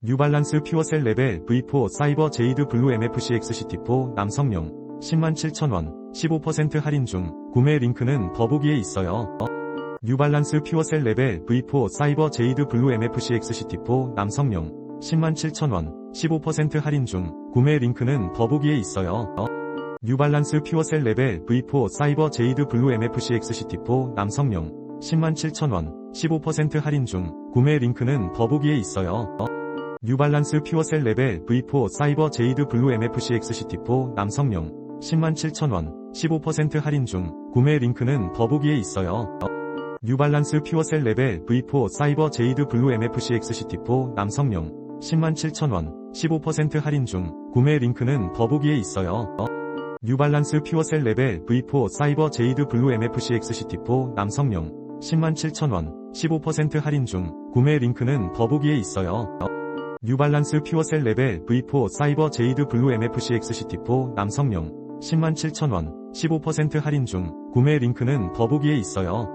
뉴발란스 퓨어셀 레벨 V4 사이버 제이드 블루 MFC XCT4 남성용 107,000원 15% 할인 중 구매 링크는 더보기에 있어요. 뉴발란스 퓨어셀 레벨 V4 사이버 제이드 블루 MFC XCT4 남성용 107,000원 15% 할인 중 구매 링크는 더보기에 있어요. 뉴발란스 퓨어셀 레벨 V4 사이버 제이드 블루 MFC XCT4 남성용 107,000원 15% 할인 중 구매 링크는 더보기에 있어요. 뉴발란스 퓨어셀 레벨 V4 사이버 제이드 블루 MFC XCT4 남성용 107,000원 15% 할인 중 구매 링크는 더보기에 있어요. 뉴발란스 퓨어셀 레벨 V4 사이버 제이드 블루 MFC XCT4 남성용 107,000원 15% 할인 중 구매 링크는 더보기에 있어요. 뉴발란스 퓨어셀 레벨 V4 사이버 제이드 블루 MFC XCT4 남성용 107,000원 15% 할인 중 구매 링크는 더보기에 있어요. 뉴발란스 퓨어셀 레벨 V4 사이버 제이드 블루 MFC XCT4 남성용 107,000원 15% 할인 중 구매 링크는 더보기에 있어요.